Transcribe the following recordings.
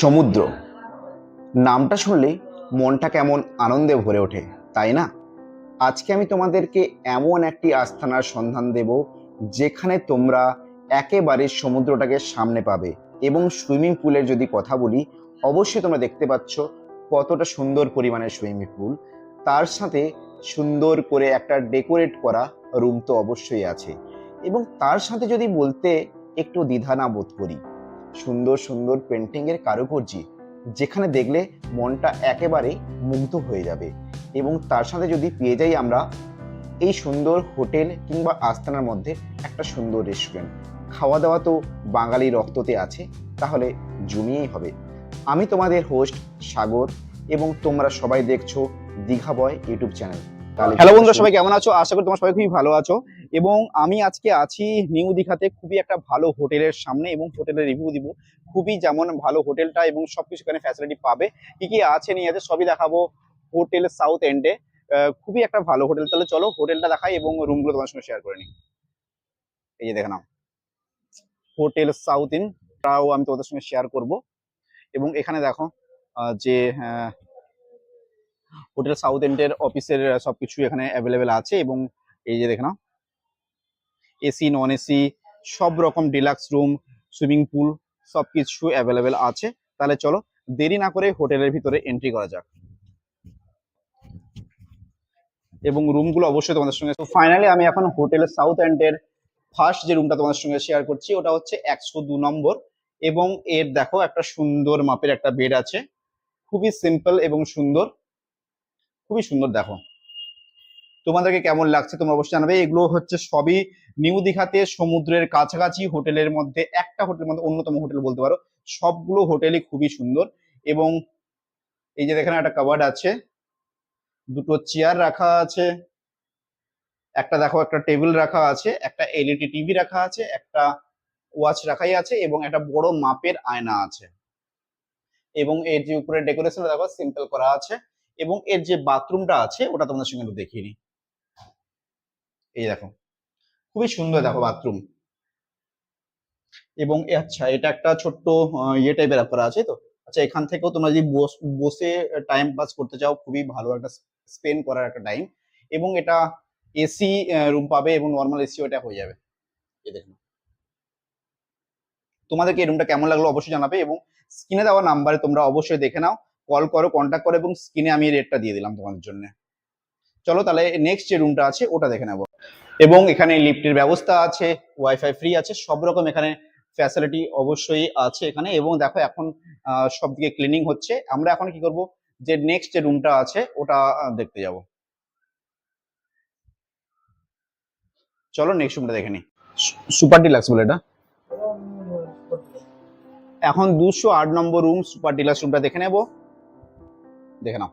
সমুদ্র। নামটা শুনলে মনটা কেমন আনন্দে ভরে ওঠে, তাই না? আজকে আমি তোমাদেরকে এমন একটি আস্থানার সন্ধান দেব, যেখানে তোমরা একেবারে সমুদ্রটাকে সামনে পাবে এবং সুইমিং পুলের যদি কথা বলি, অবশ্যই তোমরা দেখতে পাচ্ছ কতটা সুন্দর পরিমাণের সুইমিং পুল। তার সাথে সুন্দর করে একটা ডেকোরেট করা রুম তো অবশ্যই আছে। এবং তার সাথে যদি বলতে একটু দ্বিধা না বোধ করি সুন্দর সুন্দর পেন্টিংয়ের কারুকার্যি যেখানে দেখলে মনটা একেবারে মুগ্ধ হয়ে যাবে। এবং তার সাথে যদি পেয়ে যাই আমরা এই সুন্দর হোটেল কিংবা আস্তানার মধ্যে একটা সুন্দর রেস্টুরেন্ট খাওয়া দাওয়া তো বাঙালি রক্ততে আছে, তাহলে জমিয়েই হবে। আমি তোমাদের হোস্ট সাগর এবং তোমরা সবাই দেখছ Digha boy YouTube channel. Hello বন্ধুরা সবাই কেমন আছো? আশা করি তোমরা সবাই খুবই ভালো আছো। এবং আমি আজকে আছি নিউ দীঘাতে খুবই একটা ভালো হোটেলের সামনে এবং হোটেলের রিভিউ দিব। খুবই যেমন ভালো হোটেলটা এবং সবকিছু এখানে ফ্যাসিলিটি পাবে। কি কি আছে নিয়ে আছে সবই দেখাবো হোটেল সাউথ এন্ডে খুবই একটা ভালো হোটেল। তাহলে চলো হোটেলটা দেখাই এবং রুমগুলো তোমার সঙ্গে শেয়ার করে নিই। এই যে দেখে নাও। হোটেল সাউথ ইন তাও আমি তোমাদের সঙ্গে শেয়ার করব। এবং এখানে দেখো যে হোটেল সাউথ এন্ডের অফিসের সবকিছু এখানে অ্যাভেলেবেল আছে এবং এই যে দেখে এসি নন এসি সব রকম ডিলাক্স রুম সুইমিং পুল সব কিছু অ্যাভেলেবেল আছে। তাহলে চলো দেরি না করে হোটেলের ভিতরে এন্ট্রি করা যাক। এবং রুমগুলো অবশ্যই তোমাদের সঙ্গে ফাইনালি আমি এখন হোটেলের সাউথ এন্ডের ফার্স্ট যে রুমটা তোমাদের সঙ্গে শেয়ার করছি, ওটা হচ্ছে একশো দু নম্বর। এবং এর দেখো একটা সুন্দর মাপের একটা বেড আছে। খুবই সিম্পল এবং সুন্দর। খুবই সুন্দর, দেখো। তোমাদেরকে কেমন লাগছে তোমরা অবশ্যই জানাবে। এগুলো হচ্ছে সবই নিউ দীঘাতে সমুদ্রের কাছাকাছি হোটেলের মধ্যে, একটা হোটেলের মধ্যে অন্যতম হোটেল বলতে পারো। সবগুলো হোটেলই খুবই সুন্দর এবং এই যে এখানে একটা কাবার্ড আছে, দুটো চেয়ার রাখা আছে, একটা দেখো একটা টেবিল রাখা আছে, একটা এলইডি টিভি রাখা আছে, একটা ওয়াচ রাখাই আছে এবং একটা বড় মাপের আয়না আছে। এবং এর যে উপরে ডেকোরেশন দেখো, সিম্পল করা আছে। এবং এর যে বাথরুমটা আছে, ওটা তোমাদের সঙ্গে একটু দেখিয়ে নিই। এই দেখো, খুবই সুন্দর দেখো বাথরুম। এবং আচ্ছা এটা একটা ছোট্ট ইয়ে টাইপের ব্যাপার আছে তো? আচ্ছা এখান থেকেও তোমরা যদি বসে টাইম পাস করতে চাও, খুবই ভালো একটা স্পেন্ড করার একটা টাইম এবং এটা এসি রুম পাবে এবং নর্মাল এসি ওটা হয়ে যাবে। দেখুন তোমাদেরকে এই রুমটা কেমন লাগল অবশ্যই জানাবে এবং স্ক্রিনে দেওয়া নাম্বারে তোমরা অবশ্যই দেখে নাও। কল করো কন্ট্যাক্ট করো এবং স্ক্রিনে আমি রেটটা দিয়ে দিলাম তোমাদের জন্য। চলো তাহলে নেক্সট যে রুমটা আছে, ওটা দেখে নেব। এবং এখানে লিফটের ব্যবস্থা আছে ওয়াইফাই ফ্রি আছে, সব রকম এখানে ফ্যাসিলিটি অবশ্যই আছে এখানে। এবং দেখো এখন সবদিকে ক্লিনিং হচ্ছে। আমরা এখন কি করব? যে নেক্সট যে রুমটা আছে, ওটা দেখতে যাব। চলো নেক্সট রুমটা দেখে নিই। সুপার ডিলাক্স বলে এটা? এখন দুশো আট নম্বর রুম সুপার ডিলাক্স রুমটা দেখে নেব। দেখে নাও।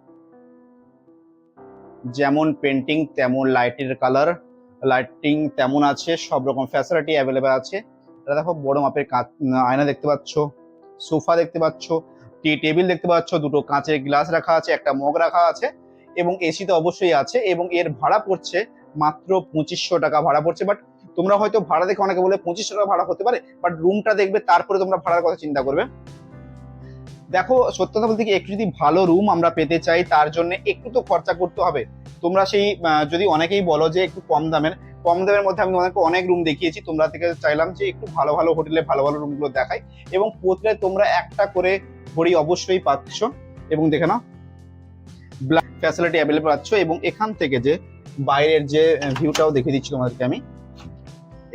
যেমন পেন্টিং তেমন লাইটের কালার লাইটিং তেমন আছে, সব রকম ফ্যাসিলিটি অ্যাভেলেবেল আছে। এটা দেখো, বড় মাপের আয়না দেখতে পাচ্ছ, সোফা দেখতে পাচ্ছ, টি টেবিল দেখতে পাচ্ছ, দুটো কাঁচের গ্লাস রাখা আছে, একটা মগ রাখা আছে এবং এসি তো অবশ্যই আছে এবং এর ভাড়া পড়ছে মাত্র পঁচিশশো টাকা ভাড়া পড়ছে। বাট তোমরা হয়তো ভাড়া দেখে অনেকে বলে পঁচিশশো টাকা ভাড়া হতে পারে বাট রুমটা দেখবে, তারপরে তোমরা ভাড়ার কথা চিন্তা করবে। দেখো, সত্য কথা বলতে কি, একটু যদি ভালো রুম আমরা পেতে চাই, তার জন্য একটু তো খরচা করতে হবে। তোমরা সেই যদি অনেকেই বলো যে একটু কম দামের কম দামের মধ্যে আমি তোমাদেরকে অনেক রুম দেখিয়েছি, তোমরা থেকে চাইলাম যে একটু ভালো ভালো হোটেলে ভালো ভালো রুমগুলো দেখাই। এবং প্রতিটা তোমরা একটা করে ঘড়ি অবশ্যই পাচ্ছ। এবং দেখে নাও ব্ল্যাক ফ্যাসিলিটি অ্যাভেলেবল পাচ্ছ। এবং এখান থেকে যে বাইরের যে ভিউটাও দেখিয়ে দিচ্ছি তোমাদেরকে আমি।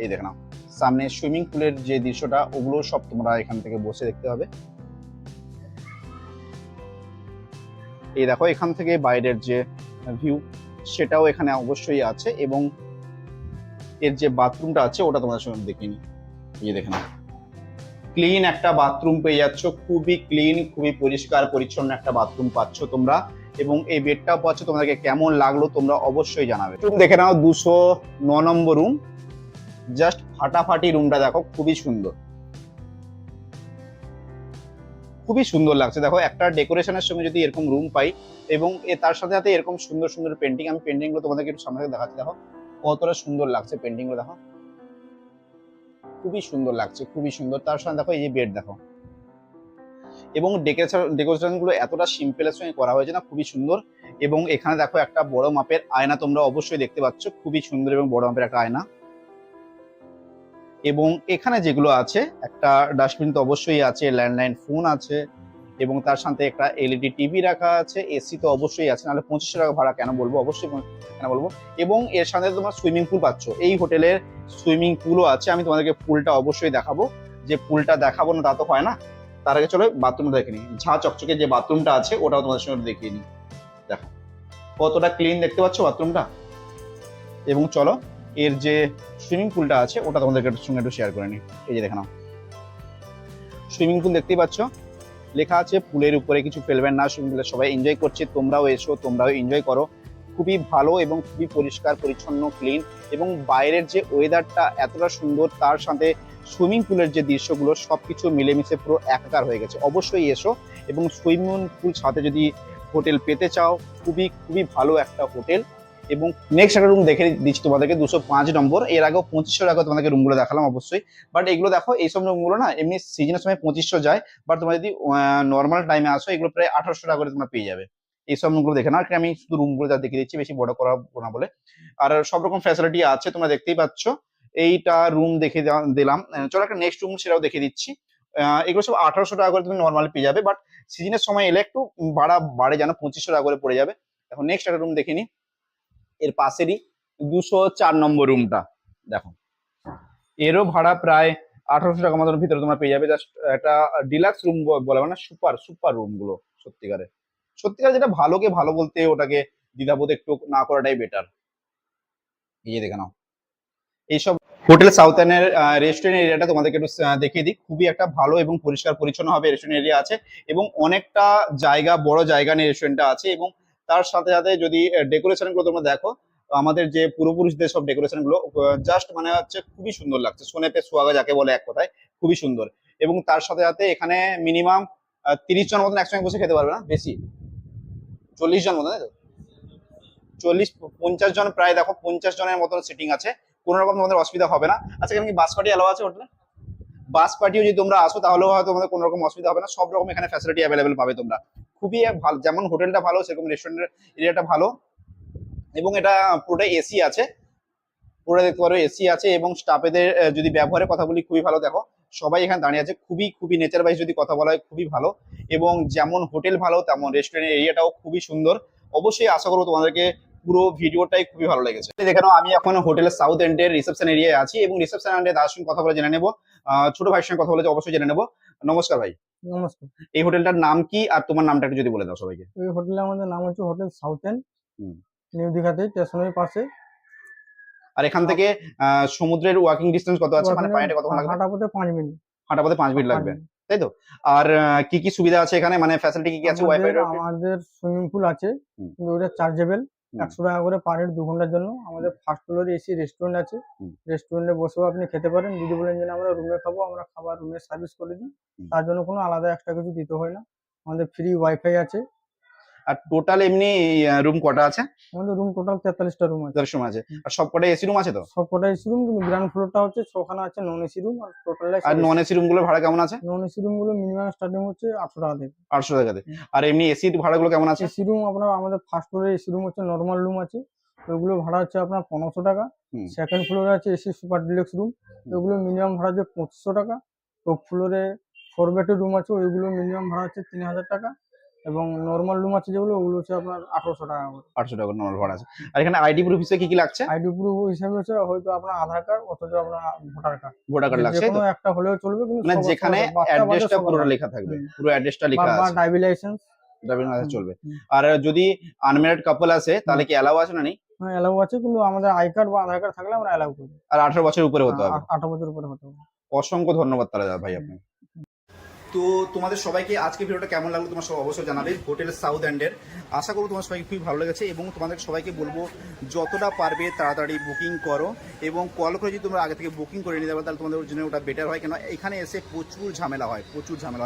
এই দেখে নাও, সামনে সুইমিং পুলের যে দৃশ্যটা, ওগুলো সব তোমরা এখান থেকে বসে দেখতে পাবে। এই দেখো, এখান থেকে বাইরের যে ভিউ সেটাও এখানে অবশ্যই আছে এবং এর যে বাথরুমটা আছে, ওটা তোমাদের সঙ্গে দেখিনি এই দেখে নাও। ক্লিন একটা বাথরুম পেয়ে যাচ্ছ, খুবই ক্লিন খুবই পরিষ্কার, পরিচ্ছন্ন একটা বাথরুম পাচ্ছ তোমরা এবং এই বেডটাও পাচ্ছ, তোমাদেরকে কেমন লাগল তোমরা অবশ্যই জানাবে। রুম দেখে নাও, দুশো ন নম্বর রুম জাস্ট ফাটাফাটি রুমটা দেখো, খুবই সুন্দর। খুবই সুন্দর লাগছে। দেখো, একটা ডেকোরেশনের সঙ্গে যদি এরকম রুম পাই এবং তার সাথে সাথে এরকম সুন্দর সুন্দর পেন্টিং আমি পেন্টিংগুলো তোমাদেরকে একটু সামনে দেখাচ্ছি। দেখো, কতটা সুন্দর লাগছে পেন্টিংগুলো, দেখো। খুবই সুন্দর লাগছে, খুবই সুন্দর। তার সাথে দেখো, এই যে বেড দেখো। এবং ডেকোরেশন ডেকোরেশনগুলো এতটা সিম্পলের সঙ্গে করা হয়েছে না, খুবই সুন্দর। এবং এখানে দেখো, একটা বড় মাপের আয়না তোমরা অবশ্যই দেখতে পাচ্ছ। খুবই সুন্দর এবং বড় মাপের একটা আয়না। এবং এখানে যেগুলো আছে, একটা ডাস্টবিন তো অবশ্যই আছে ল্যান্ডলাইন ফোন আছে এবং তার সাথে একটা এলইডি টিভি রাখা আছে এসি তো অবশ্যই আছে, নাহলে পঁচিশশো টাকা ভাড়া কেন বলব? অবশ্যই কেন বলব? এবং এর সাথে তোমার সুইমিং পুল পাচ্ছ। এই হোটেলের সুইমিং পুলও আছে, আমি তোমাদেরকে পুলটা অবশ্যই দেখাবো। যে পুলটা দেখাবো না তা তো হয় না। তার আগে চলো বাথরুমটা দেখে নিই। ঝা চকচকে যে বাথরুমটা আছে, ওটাও তোমাদের সঙ্গে দেখিয়ে নিই। দেখো, কতটা ক্লিন দেখতে পাচ্ছ বাথরুমটা এবং চলো এর যে সুইমিং পুলটা আছে, ওটা তোমাদেরকে সঙ্গে একটু শেয়ার করে নিই। এই যে দেখে নাও। সুইমিং পুল দেখতেই পাচ্ছ। লেখা আছে, পুলের উপরে কিছু ফেলবেন না সুইমিং পুলে সবাই এনজয় করছে, তোমরাও এসো, তোমরাও এনজয় করো। খুবই ভালো এবং খুবই পরিষ্কার, পরিচ্ছন্ন ক্লিন এবং বাইরের যে ওয়েদারটা এতটা সুন্দর, তার সাথে সুইমিং পুলের যে দৃশ্যগুলো, সবকিছু মিলেমিশে পুরো একাকার হয়ে গেছে। অবশ্যই এসো এবং সুইমিং পুল সাথে যদি হোটেল পেতে চাও, খুবই খুবই ভালো একটা হোটেল এবং নেক্সট একটা রুম দেখে দিচ্ছি তোমাদেরকে, দুশো পাঁচ নম্বর। এর আগেও পঁচিশশো টাকা তোমাদেরকে রুমগুলো দেখালাম অবশ্যই। বাট এগুলো দেখো, এইসব রুমগুলো না, এমনি সিজনের সময় পঁচিশশো যায়। বাট তোমরা যদি নর্মাল টাইমে আসো, এগুলো প্রায় আঠারোশো টাকা করে তোমরা পেয়ে যাবে। এইসব রুমগুলো দেখে না আমি শুধু রুমগুলো যা দেখিয়ে দিচ্ছি, বেশি বড় করা না বলে। আর সব রকম ফ্যাসিলিটি আছে, তোমরা দেখতেই পাচ্ছ। এইটা রুম দেখে দিলাম। চলো একটা নেক্সট রুম সেটাও দেখে দিচ্ছি। এগুলো সব আঠারোশো টাকা করে তুমি নর্মালি পেয়ে যাবে। বাট সিজনের সময় এলে একটু ভাড়া বাড়ে যেন পঁচিশশো টাকা করে পড়ে যাবে। এখন নেক্সট একটা রুম দেখে নিই এর পাশেরই দুশো চার নম্বর রুমটা দেখো। এরও ভাড়া প্রায় আঠারোশো টাকা মতন ভিতরে তোমরা পেয়ে যাবে। জাস্ট একটা ডিলাক্স রুম বলা মানে সুপার সুপার রুমগুলো সত্যিকারে। যেটা ভালোকে ভালো বলতে ওটাকে দ্বিধাবোধ একটু না করাটাই বেটার এই যে দেখে নাও। এইসব হোটেল সাউথার্নের রেস্টুরেন্ট এরিয়াটা তোমাদেরকে একটু দেখিয়ে দিই। খুবই একটা ভালো এবং পরিষ্কার পরিচ্ছন্ন হবে রেস্টুরেন্ট এরিয়া আছে এবং অনেকটা জায়গা, বড় জায়গা নিয়ে রেস্টুরেন্টটা আছে এবং তার সাথে সাথে যদি ডেকোরেশনগুলো তোমরা দেখো, আমাদের যে পূর্বপুরুষদের সব ডেকোরেশনগুলো জাস্ট মানে হচ্ছে খুবই সুন্দর লাগছে। সোনে পে সোয়াগা যাকে বলে এক কথায়, খুবই সুন্দর। এবং তার সাথে সাথে এখানে মিনিমাম তিরিশ জন মতন একসঙ্গে বসে খেতে পারবে না? বেশি। চল্লিশ জন মতন চল্লিশ, পঞ্চাশ জন, প্রায় দেখো, পঞ্চাশ জনের মতন সিটিং আছে। কোনো রকম তোমাদের অসুবিধা হবে না। আচ্ছা এখানে কি বাস পার্টি অ্যালাউ আছে হোটেলে বাস পার্টিও যদি তোমরা আসো, তাহলেও হয়তো তোমাদের কোনো রকম অসুবিধা হবে না। সব রকম এখানে ফ্যাসিলিটি অ্যাভেলেবেল পাবে তোমরা। খুবই ভালো, যেমন হোটেলটা ভালো, সেরকম রেস্টুরেন্টের এরিয়াটা ভালো। এবং এটা পুরোটাই এসি আছে। পুরো দেখতে পারো এসি আছে এবং স্টাফেদের যদি ব্যবহারের কথা বলি, খুবই ভালো। দেখো, সবাই এখানে দাঁড়িয়ে আছে। খুবই খুবই নেচার ওয়াইজ যদি কথা বলা হয়, খুবই ভালো। এবং যেমন হোটেল ভালো, তেমন রেস্টুরেন্টের এরিয়াটাও খুবই সুন্দর। অবশ্যই আশা করব তোমাদেরকে পুরো ভিডিওটাই খুবই ভালো লেগেছে। দেখে নাও আমি এখন হোটেলের সাউথ এন্ডের রিসেপশন এরিয়ায় আছি এবং রিসেপশন এন্ডে দাদার সঙ্গে কথা বলে জেনে নেব। ছোট ভাইয়ের সঙ্গে কথা বলে অবশ্যই জেনে নেব। নমস্কার ভাই। নমস্কার। এই হোটেলটার নাম কি? আর তোমার নামটা একটু যদি বলে দাও সবাইকে। এই হোটেলে আমাদের নাম হচ্ছে হোটেল সাউথ এন্ড নিউ দীঘাতে স্টেশনের পাশে। আর এখান থেকে সমুদ্রের ওয়াকিং ডিস্টেন্স কত আছে? মানে পানিটা কতক্ষণ লাগবে? হাঁটা পথে পাঁচ মিনিট। হাঁটা পথে পাঁচ মিনিট লাগবে। তাই তো? আর কি কি সুবিধা আছে এখানে? মানে ফ্যাসিলিটি কি কি আছে ওয়াইফাই আমাদের- সুইমিং পুল আছে। কিন্তু ওটা চার্জেবল। একশো টাকা করে পার হেড দু ঘণ্টার জন্য। আমাদের ফার্স্ট ফ্লোরে এসি রেস্টুরেন্ট আছে। রেস্টুরেন্টে বসেও আপনি খেতে পারেন। যদি বলেন যে আমরা রুমে খাব আমরা খাবার রুমে সার্ভিস করে দিই। তার জন্য কোনো আলাদা একটা কিছু দিতে হয় না। আমাদের ফ্রি ওয়াইফাই আছে। আর টোটাল এমনি রুম কটা আছে? আমাদের রুম টোটাল তেতাল্লিশটা রুম আছে। রুম আছে। আর সব কটা এসি রুম আছে তো? সব কটা এসি রুম কিন্তু গ্রাউন্ড ফ্লোরটা হচ্ছে ছখানা আছে নন এসি রুম আর টোটাল আর নন এসি রুমগুলোর ভাড়া কেমন আছে? নন এসি রুমগুলো মিনিমাম স্টার্টিং হচ্ছে আটশো টাকা থেকে। আটশো টাকাতে আর এমনি এসি ভাড়াগুলো কেমন আছে? এসি রুম আপনার আমাদের ফার্স্ট ফ্লোরে এসি রুম হচ্ছে নর্মাল রুম আছে। ওগুলো ভাড়া হচ্ছে আপনার পনেরোশো টাকা। সেকেন্ড ফ্লোরে আছে এসি সুপার ডিলাক্স রুম ওগুলো মিনিমাম ভাড়া হচ্ছে পঁচিশশো টাকা। টপ ফ্লোরে ফোর বেডের রুম আছে ওইগুলো মিনিমাম ভাড়া হচ্ছে তিন হাজার টাকা। এবং নর্মাল রুম আছে যেগুলো ওগুলো হচ্ছে আপনার আঠারোশো টাকা করে। আটশো টাকা নর্মাল ভাড়া আছে। আর এখানে আইডি প্রুফ হিসেবে কি কি লাগছে? আইডি প্রুফ হিসাবে হচ্ছে হয়তো আপনার আধার কার্ড অথচ আপনার ভোটার কার্ড ভোটার কার্ড লাগছে তো? কোনো একটা হলেও চলবে কিন্তু মানে যেখানে অ্যাড্রেসটা পুরোটা লেখা থাকবে। পুরো অ্যাড্রেসটা লেখা আছে। ড্রাইভিং লাইসেন্স ড্রাইভিং লাইসেন্স চলবে। আর যদি আনম্যারিড কাপল আছে তাহলে কি অ্যালাউ আছে না নেই? হ্যাঁ অ্যালাউ আছে কিন্তু আমাদের আই কার্ড বা আধার কার্ড থাকলে আমরা অ্যালাউ করি। আর আঠারো বছরের উপরে হতে হবে। আঠারো বছর উপরে হতে হবে। অসংখ্য ধন্যবাদ তারা ভাই আপনি তো তোমাদের সবাইকে আজকে ভিডিওটা কেমন লাগল তোমার সব অবশ্যই জানাবে হোটেল সাউথ এন্ডের। আশা করব তোমার সবাইকে খুবই ভালো লেগেছে এবং তোমাদের সবাইকে বলব যতটা পারবে তাড়াতাড়ি বুকিং করো এবং কল করে যদি তোমরা আগে থেকে বুকিং করে নিতে পারো, তাহলে তোমাদের জন্য ওটা বেটার হয়। কেন এখানে এসে প্রচুর ঝামেলা হয়, প্রচুর ঝামেলা হয়।